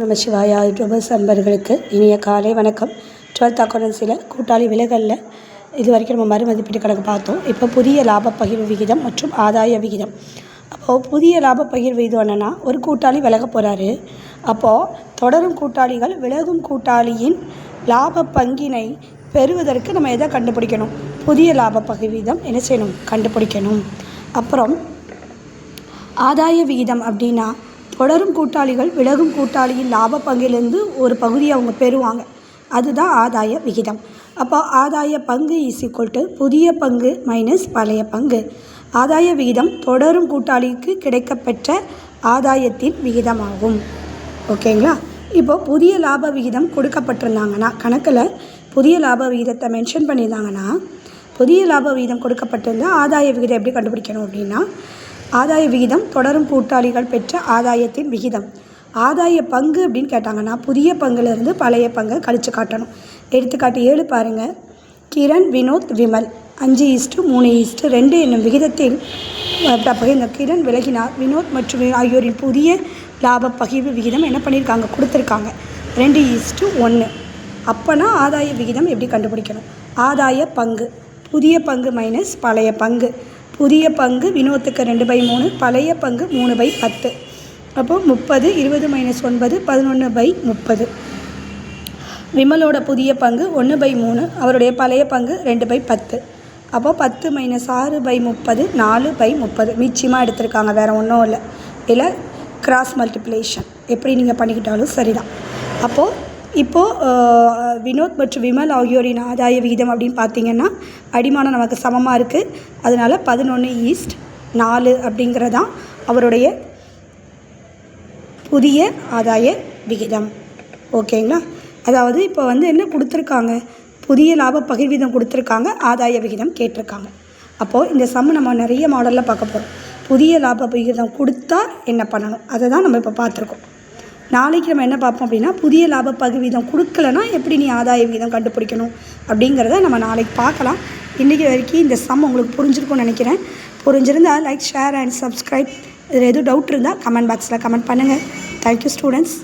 நம்ம சிவாயா. யூடியூபர்ஸ் அன்பர்களுக்கு இனிய காலை வணக்கம். டுவெல்த் அக்கௌண்டன்சியில் கூட்டாளி விலகலில். இது வரைக்கும் நம்ம மறுமதிப்பீட்டு கணக்கு பார்த்தோம். இப்போ புதிய லாப பகிர்வு விகிதம் மற்றும் ஆதாய விகிதம். அப்போது புதிய லாப பகிர்வு விகிதம் என்னென்னா ஒரு கூட்டாளி விலக போகிறாரு அப்போது தொடரும் கூட்டாளிகள் விலகும் கூட்டாளியின் லாப பங்கினை பெறுவதற்கு நம்ம எதை கண்டுபிடிக்கணும்? புதிய லாப பகிர்வீதம் என்ன செய்யணும்? கண்டுபிடிக்கணும். அப்புறம் ஆதாய விகிதம் அப்படின்னா தொடரும் கூட்டாளிகள் விலகும் கூட்டாளியின் லாப பங்கிலிருந்து ஒரு பகுதியை அவங்க பெறுவாங்க. அதுதான் ஆதாய விகிதம். அப்போ ஆதாய பங்கு இஸ் ஈக்குவல் டு புதிய பங்கு மைனஸ் பழைய பங்கு. ஆதாய விகிதம் தொடரும் கூட்டாளிக்கு கிடைக்கப்பெற்ற ஆதாயத்தின் விகிதமாகும். ஓகேங்களா இப்போ புதிய லாப விகிதம் கொடுக்கப்பட்டிருந்தாங்கன்னா கணக்கில் புதிய லாப விகிதத்தை மென்ஷன் பண்ணியிருந்தாங்கன்னா புதிய லாப விகிதம் கொடுக்கப்பட்டிருந்தால் ஆதாய விகிதம் எப்படி கண்டுபிடிக்கணும் அப்படின்னா ஆதாய விகிதம் தொடரும் கூட்டாளிகள் பெற்ற ஆதாயத்தின் விகிதம். ஆதாய பங்கு அப்படின்னு கேட்டாங்கன்னா புதிய பங்குலேருந்து பழைய பங்கை கழித்து காட்டணும். எடுத்துக்காட்டு ஏழு பாருங்கள் கிரண் வினோத் விமல். அஞ்சு ஈஸ்ட்டு மூணு ஈஸ்ட்டு ரெண்டு என்னும் விகிதத்தில் அப்போ இந்த கிரண் விலகினார். வினோத் மற்றும் ஆகியோரின் புதிய லாப பகிர்வு விகிதம் என்ன பண்ணியிருக்காங்க? கொடுத்துருக்காங்க. ரெண்டு ஈஸ்ட்டு ஒன்று அப்போனா ஆதாய விகிதம் எப்படி கண்டுபிடிக்கணும்? ஆதாய பங்கு. புதிய பங்கு மைனஸ் பழைய பங்கு. புதிய பங்கு வினோத்துக்கு ரெண்டு பை மூணு பழைய பங்கு மூணு பை பத்து. அப்போது முப்பது இருபது மைனஸ் ஒன்பது பதினொன்று பை முப்பது. விமலோட புதிய பங்கு ஒன்று பை மூணு அவருடைய பழைய பங்கு ரெண்டு பை பத்து. அப்போது பத்து மைனஸ் ஆறு பை முப்பது நாலு பை முப்பது. மிச்சமாக எடுத்திருக்காங்க வேறு ஒன்றும் இல்லை. இல்லை கிராஸ் மல்டிப்ளேஷன் எப்படி நீங்கள் பண்ணிக்கிட்டாலும் சரிதான். அப்போது இப்போது வினோத் மற்றும் விமல் ஆகியோரின் ஆதாய விகிதம் அப்படின்னு பார்த்தீங்கன்னா அடிமானம் நமக்கு சமமாக இருக்குது அதனால் பதினொன்று ஈஸ்ட் நாலு அப்படிங்கிறதான் அவருடைய புதிய ஆதாய விகிதம். ஓகேங்களா? அதாவது இப்போ வந்து என்ன கொடுத்துருக்காங்க? புதிய லாப பகிர்வீதம் கொடுத்துருக்காங்க ஆதாய விகிதம் கேட்டிருக்காங்க. அப்போது இந்த சம் நம்ம நிறைய மாடலில் பார்க்க போகிறோம் புதிய லாப விகிதம் கொடுத்தா என்ன பண்ணணும்? அதை தான் நம்ம இப்போ பார்த்துருக்கோம். நாளைக்கு நம்ம என்ன பார்ப்போம் அப்படின்னா புதிய லாப பகுவீதம் கொடுக்கலனா எப்படி நீ ஆதாய விகிதம் கண்டுபிடிக்கணும் அப்படிங்கிறத நம்ம நாளைக்கு பார்க்கலாம். இன்றைக்கி வரைக்கும் இந்த சம் உங்களுக்கு புரிஞ்சிருக்கும்னு நினைக்கிறேன். புரிஞ்சிருந்தால் லைக் ஷேர் அண்ட் சப்ஸ்கிரைப் இதில் எதுவும் டவுட் இருந்தால் கமெண்ட் பாக்ஸில் கமெண்ட் பண்ணுங்கள் தேங்க்யூ ஸ்டூடெண்ட்ஸ்